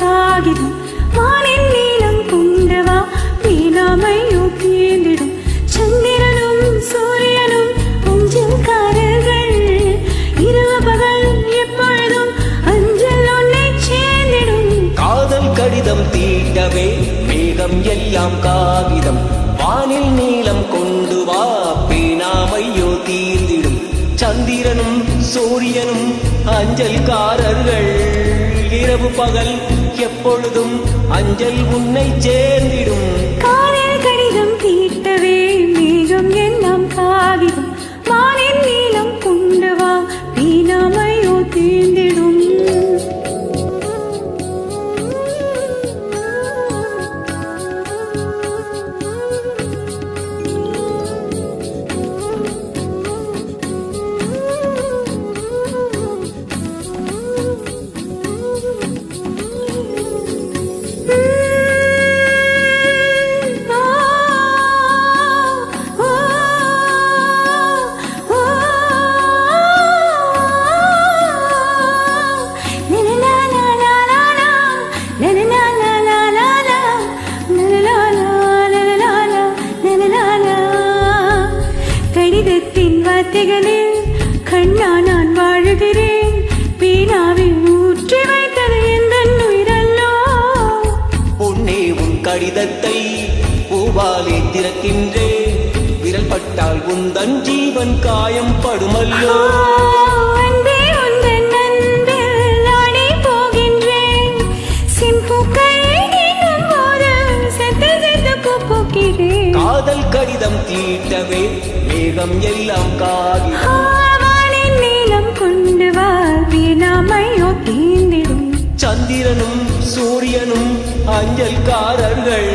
காகிதம். வானின் நீளம் கொண்டவா? வீணாமையோ தீர்ந்திடும் சந்திரனும் சூரியனும் அஞ்சல்காரர்கள் இரவு பகல் எப்பொழுதும் அஞ்சல் ஒன்றை சேர்ந்திடும். காதல் கடிதம் தீட்டவே மேகம் எல்லாம் காகிதம். வானில் நீளம் கொண்டு வா பேனாமையோ தீர்ந்திடும். சந்திரனும் சூரியனும் அஞ்சல்காரர்கள். இரவு பகல் எப்பொழுதும் அஞ்சல் உன்னை சேர்ந்திடும். கடிதத்தின் வார்த்தைகளில் கண்ணா நான் வாழுகிறேன். பீனாவில் ஊற்றி வைத்தது எந்த உயிரல்லோ? பொன்னே உன் கடிதத்தை பூவாலே திறக்கின்றேன். விரல் பட்டால் உந்தன் ஜீவன் காயம் படுமல்லோ காதல் கடிதம் தீட்டவே மேகம் எல்லாம் காகி ஆவானின் நீலம் கொண்டு வா வீணாமையோ தீர்ந்திடும். சந்திரனும் சூரியனும் அஞ்சல்காரர்கள்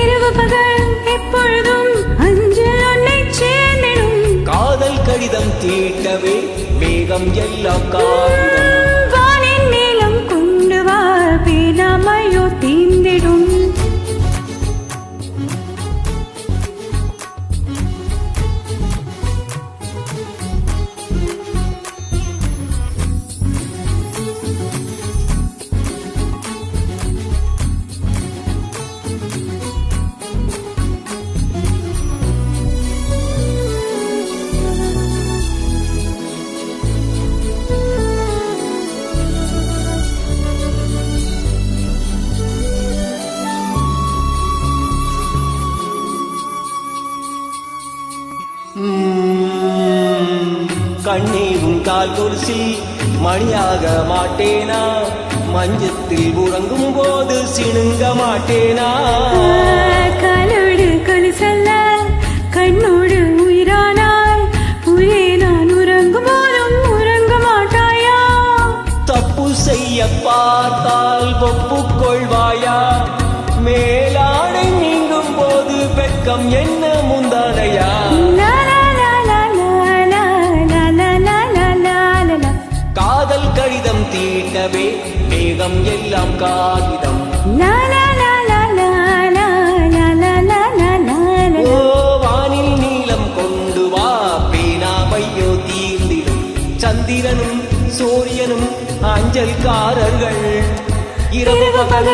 இரவு பகல் எப்பொழுதும் அஞ்சல் ஒன்றைச் சேர்ந்திடும். காதல் கடிதம் தீட்டவே மேகம் எல்லாம் காகிதம் கண்ணே உன் கால் கொலுசில் மணியாக மாட்டேனா? மஞ்சத்தில் உறங்கும் போது சிணுங்க மாட்டேனா? காலோடு கொலுசல்ல கண்ணோடு உயிரானாய். உயிரே நான் உறங்கும் போதும் உறங்க மாட்டாயா? தப்பு செய்ய பார்த்தால் ஒப்புக்கொள்வாயா மேலாடை நீங்கும் போது வெட்கம் என்ன முந்தானையா? உலகம் எல்லாம் காகிதம் வானில் நீளம் கொண்டு வா பேனாமையோ தீர்ந்திடும் சந்திரனும் சூரியனும் அஞ்சல்காரர்கள் இரவு பகல்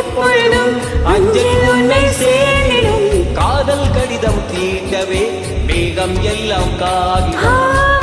எப்பொழுதும் அஞ்சல் உன்னை சேரிடும் காதல் கடிதம் தீண்டவே மேகம் எல்லாம் காகிதம்